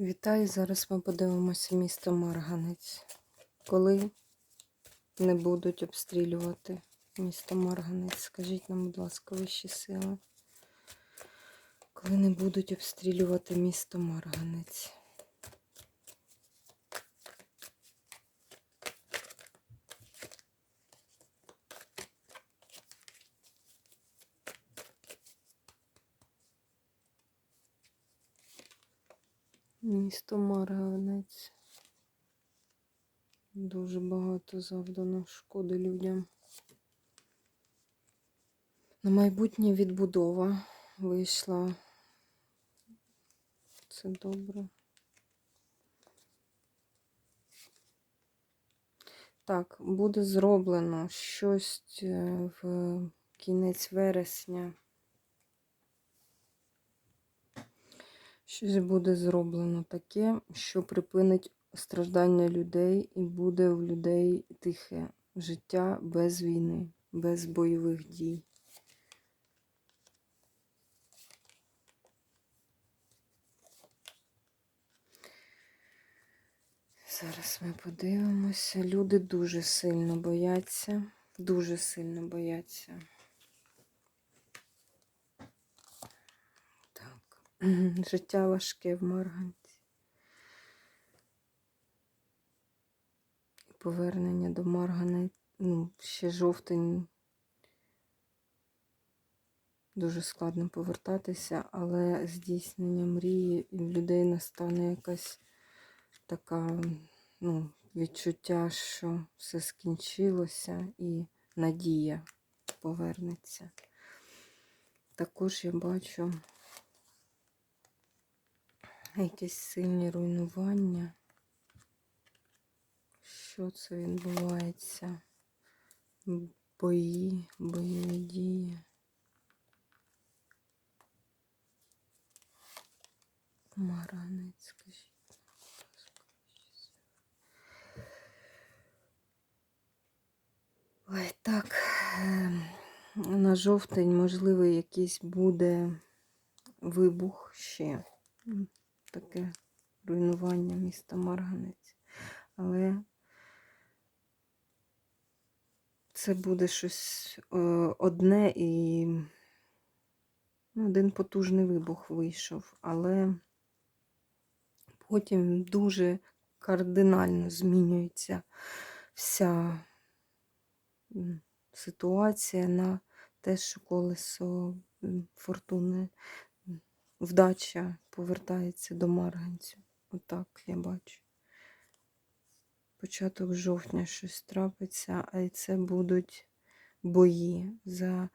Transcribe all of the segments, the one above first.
Вітаю! Зараз ми подивимося місто Марганець. Коли не будуть обстрілювати місто Марганець, скажіть нам, будь ласка, вищі сили. Коли не будуть обстрілювати місто Марганець. Місто Марганець. Дуже багато завдано шкоди людям. На майбутнє відбудова вийшла. Це добре. Так, буде зроблено щось е, в кінець вересня. Щось буде зроблено таке, що припинить страждання людей і буде в людей тихе життя без війни, без бойових дій. Зараз ми подивимося. Люди дуже сильно бояться, дуже сильно бояться. Життя важке в Марганці. Повернення до Маргани, ну, ще жовтень. Дуже складно повертатися, але здійснення мрії і в людей настане якась така ну, відчуття, що все скінчилося і надія повернеться. Також я бачу якісь сильні руйнування. Що це відбувається? Бої, бойові дії. Маранець, скажіть. Ой, так, ем, на жовтень, можливо, якийсь буде вибух ще. Таке руйнування міста Марганець. Але це буде щось е, одне і ну, один потужний вибух вийшов, але потім дуже кардинально змінюється вся ситуація на те, що колесо фортуни, вдача повертається до Марганцю. Отак я бачу. Початок жовтня щось трапиться, а це будуть бої за.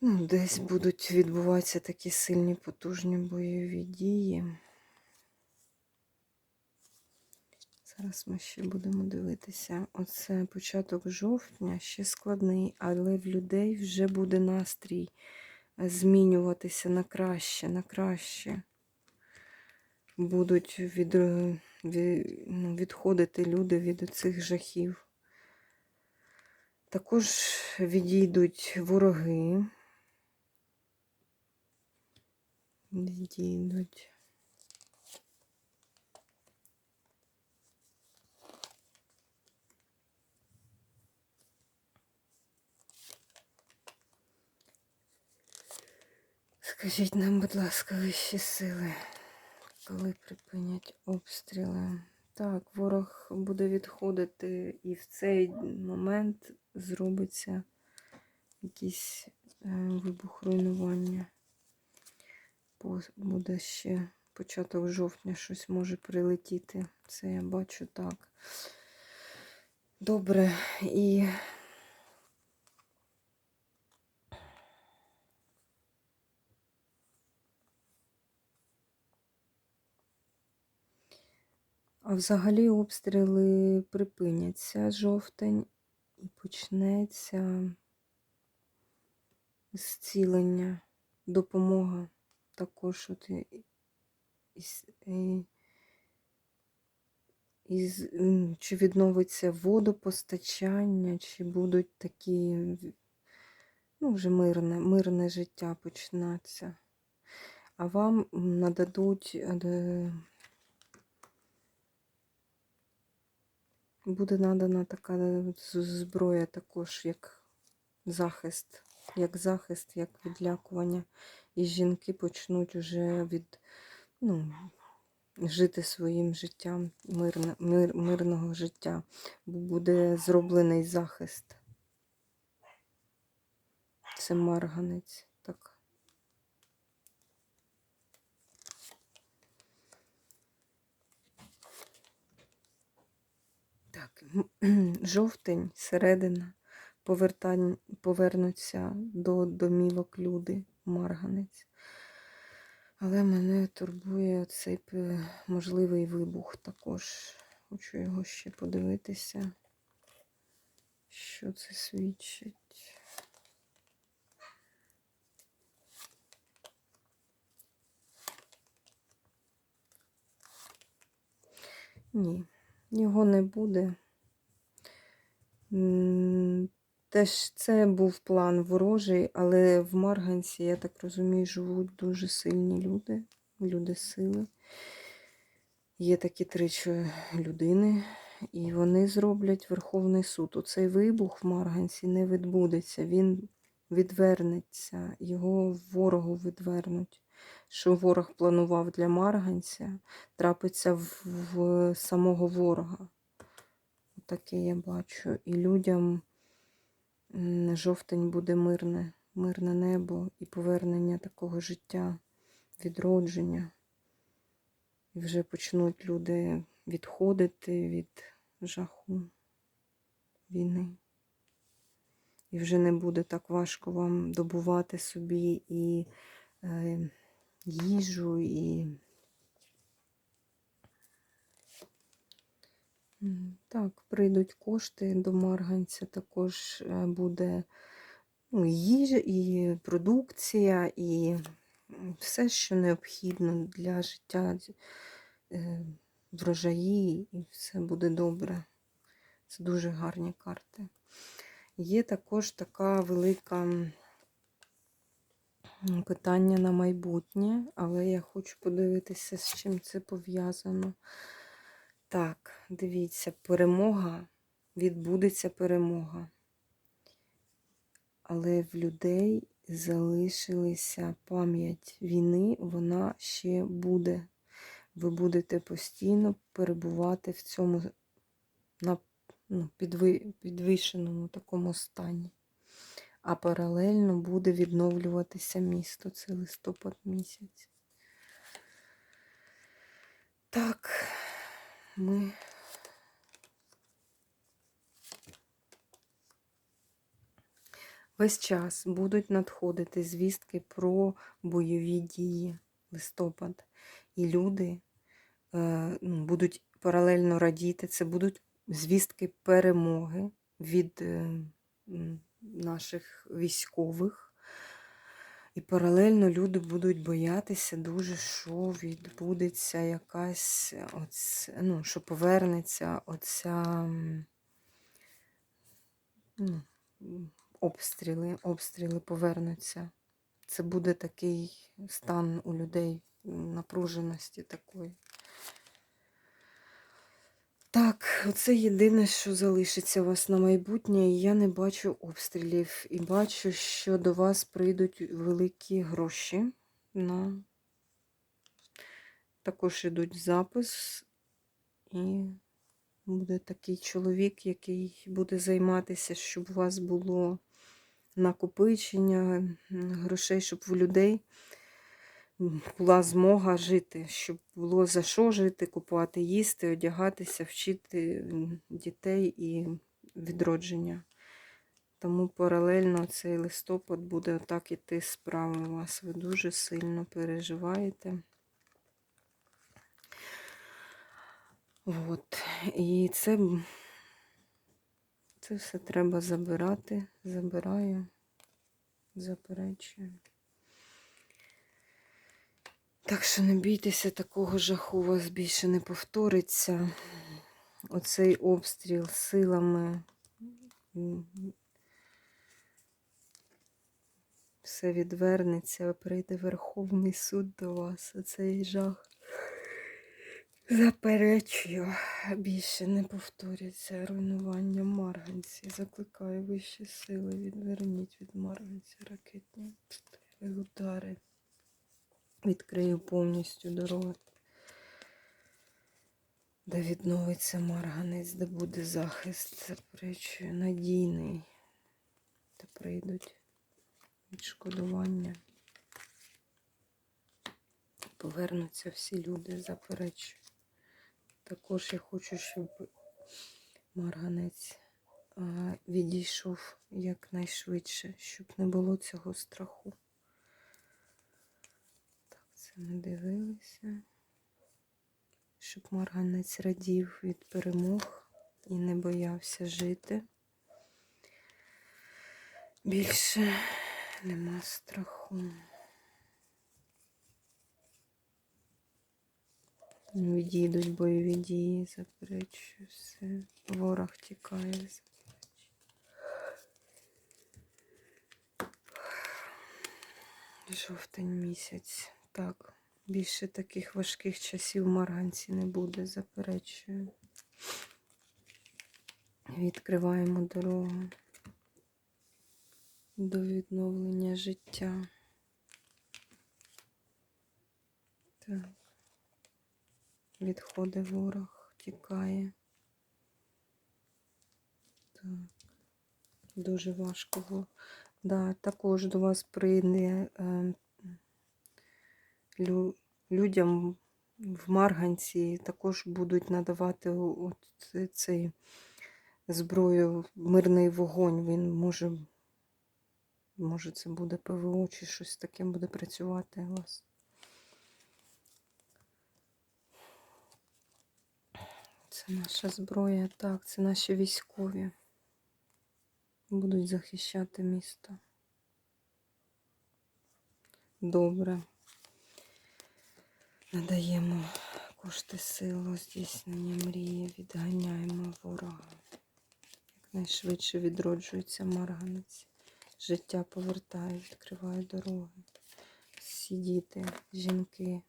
Ну, десь будуть відбуватися такі сильні потужні бойові дії. Зараз ми ще будемо дивитися. Оце початок жовтня ще складний, але в людей вже буде настрій змінюватися на краще, на краще. Будуть від, від, ну, відходити люди від цих жахів. Також відійдуть вороги. Відійдуть. Скажіть нам, будь ласка, вищі сили, коли припинять обстріли. Так, ворог буде відходити і в цей момент зробиться якийсь е, вибух руйнування. Буде ще початок жовтня щось може прилетіти. Це я бачу так. Добре, і А взагалі обстріли припиняться жовтень і почнеться зцілення, допомога також от і, і, і, чи відновиться водопостачання, чи будуть такі, ну, вже мирне, мирне життя почнеться. а вам нададуть. Буде надана така зброя також, як захист, як захист, як відлякування. І жінки почнуть уже від, ну, жити своїм життям, мирне, мир, мирного життя. Буде зроблений захист. Це марганець. Так. Так, жовтень, середина, повертань, повернуться до домівок люди, марганець. Але мене турбує цей можливий вибух також. Хочу його ще подивитися, що це свідчить. Ні, його не буде. Теж це був план ворожий, але в Марганці, я так розумію, живуть дуже сильні люди, люди сили. Є такі три чо- людини, і вони зроблять Верховний суд. Оцей вибух в Марганці не відбудеться, він відвернеться, його ворогу відвернуть. Що ворог планував для Марганця, трапиться в самого ворога. Таке я бачу. І людям жовтень буде мирне, мирне небо і повернення такого життя, відродження. І вже почнуть люди відходити від жаху війни. І вже не буде так важко вам добувати собі і е, їжу, і Так, прийдуть кошти до Марганця, також е, буде ну, їжа, і продукція, і все, що необхідно для життя, е, врожаї, і все буде добре. Це дуже гарні карти. Є також така велика питання на майбутнє, але я хочу подивитися, з чим це пов'язано. Так, дивіться, перемога, відбудеться перемога. Але в людей залишилася пам'ять війни, вона ще буде. Ви будете постійно перебувати в цьому на, ну, підви, підвищеному такому стані. А паралельно буде відновлюватися місто. Це листопад місяць. Так, ми весь час будуть надходити звістки про бойові дії листопад. І люди е, ну, будуть паралельно радіти. Це будуть звістки перемоги від е, наших військових. І паралельно люди будуть боятися дуже, що відбудеться якась, оць, ну, що повернеться оця ну, обстріли, обстріли повернуться. Це буде такий стан у людей напруженості такої. Так, це єдине, що залишиться у вас на майбутнє. і Я не бачу обстрілів. І бачу, що до вас прийдуть великі гроші. На... Також йдуть запис. І буде такий чоловік, який буде займатися, щоб у вас було накопичення грошей, щоб у людей була змога жити, щоб було за що жити, купувати, їсти, одягатися, вчити дітей і відродження. Тому паралельно цей листопад буде отак іти справа у вас. Ви дуже сильно переживаєте. От. І це, це все треба забирати. Забираю, заперечую. Так що не бійтеся, такого жаху у вас більше не повториться. Оцей обстріл силами все відвернеться, прийде Верховний суд до вас. Оцей жах. Заперечую, більше не повторюється руйнування марганці. Закликаю вищі сили, відверніть від марганці ракетні удари. Відкрию повністю дороги, де відновиться марганець, де буде захист, заперечую, надійний, де прийдуть відшкодування. Повернуться всі люди, заперечую. Також я хочу, щоб марганець відійшов якнайшвидше, щоб не було цього страху. Так, це ми дивилися. Щоб марганець радів від перемог і не боявся жити. Більше нема страху. Відійдуть бойові дії, заперечую все. Ворог тікає, заперечую. Жовтень місяць. Так, більше таких важких часів в Марганці не буде, заперечую. Відкриваємо дорогу до відновлення життя. Так. Відходить ворог, тікає. Так. Дуже важко. Да, також до вас прийде е, людям в Марганці також будуть надавати от цей зброю мирний вогонь. Він може, може це буде ПВО чи щось таке буде працювати у вас. Це наша зброя, так, це наші військові. Будуть захищати місто. Добре. Надаємо кошти силу, здійснення мрії, відганяємо ворога. Якнайшвидше відроджується марганець. Життя повертає, відкриває дороги. Всі діти, жінки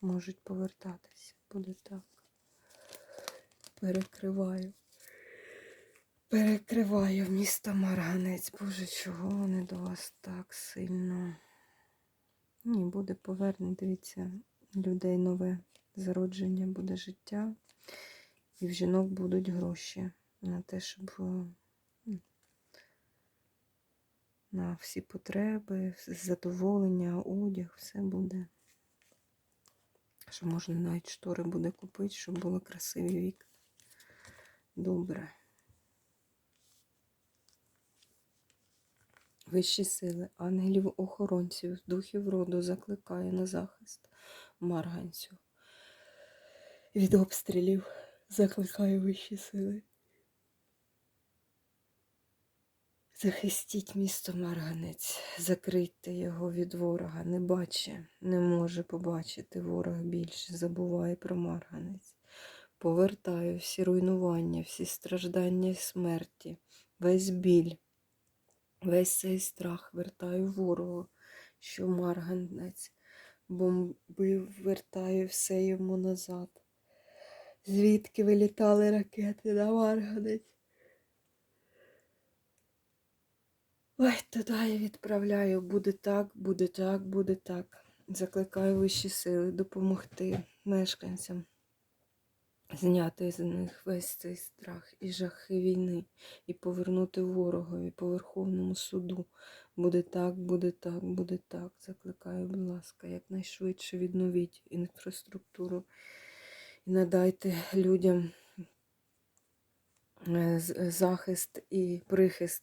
можуть повертатися. Буде так. Перекриваю. Перекриваю місто Марганець. Боже, чого вони до вас так сильно? Ні, буде повернення, дивіться, людей нове зародження, буде життя. І в жінок будуть гроші на те, щоб е, на всі потреби, задоволення, одяг, все буде. Що можна навіть штори буде купити, щоб були красиві вікна. Добре. Вищі сили, ангелів-охоронців, духів роду закликає на захист марганцю. Від обстрілів закликає вищі сили. Захистіть місто Марганець, закрийте його від ворога, не бачить, не може побачити ворог більше, забуває про Марганець. Повертаю всі руйнування, всі страждання і смерті, весь біль, весь цей страх вертаю ворогу, що Марганець бомбив, вертаю все йому назад. Звідки вилітали ракети на Марганець? Ой, туди я відправляю. Буде так, буде так, буде так. Закликаю вищі сили допомогти мешканцям зняти з них весь цей страх і жахи війни, і повернути ворогові по Верховному суду. Буде так, буде так, буде так. Закликаю, будь ласка, якнайшвидше відновіть інфраструктуру і надайте людям е, захист і прихист,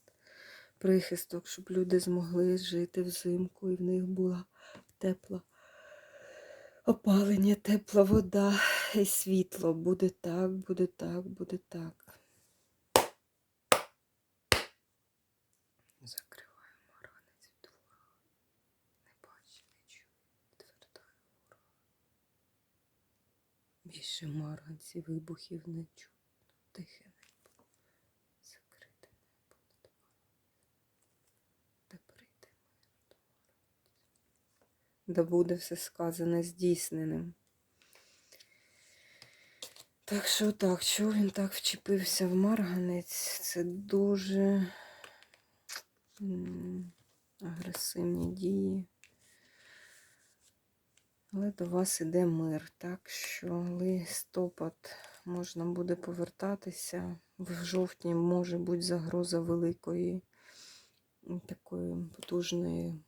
прихисток, щоб люди змогли жити взимку і в них була тепла опалення, тепла вода і світло. Буде так, буде так, буде так. Закриваю маранець від. Не бачу, не чую, відвертаю ворога. Більше маранці вибухів не чую. Тихе небо. Закрите небо над. Де прийде мир да буде все сказане здійсненим. Так що так, чого він так вчепився в марганець? Це дуже агресивні дії. Але до вас іде мир, так що листопад можна буде повертатися. В жовтні може бути загроза великої такої потужної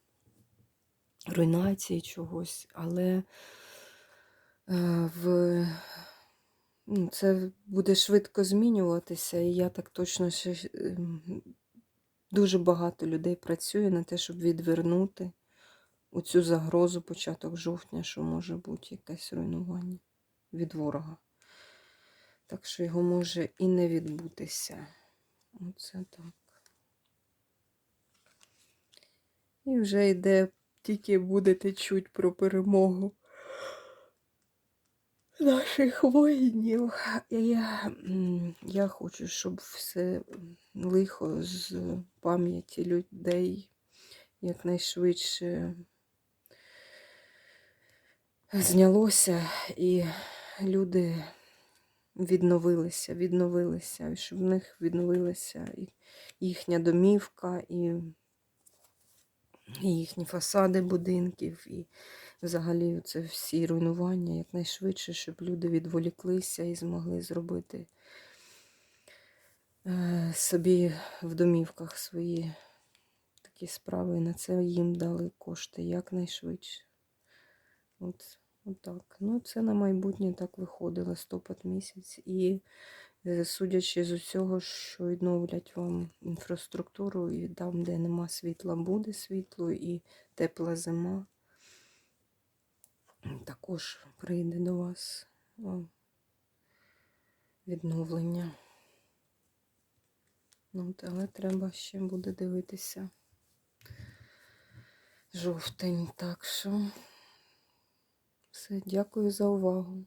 руйнації чогось, але е, в це буде швидко змінюватися, і я так точно ще ем, дуже багато людей працює на те, щоб відвернути оцю загрозу початок жовтня, що може бути якесь руйнування від ворога. Так що його може і не відбутися. Оце так. І вже йде, тільки будете чуть про перемогу наших воїнів. Я, я хочу, щоб все лихо з пам'яті людей якнайшвидше знялося, і люди відновилися, відновилися, і щоб в них відновилася і їхня домівка, і їхні фасади будинків, і взагалі це всі руйнування якнайшвидше, щоб люди відволіклися і змогли зробити е, собі в домівках свої такі справи. І на це їм дали кошти якнайшвидше. От, от так. Ну, це на майбутнє так виходить листопад місяць. І е, судячи з усього, що відновлять вам інфраструктуру, і там, де нема світла, буде світло, і тепла зима. Також прийде до вас відновлення. Ну, от, але треба ще буде дивитися жовтень. Так що все, дякую за увагу.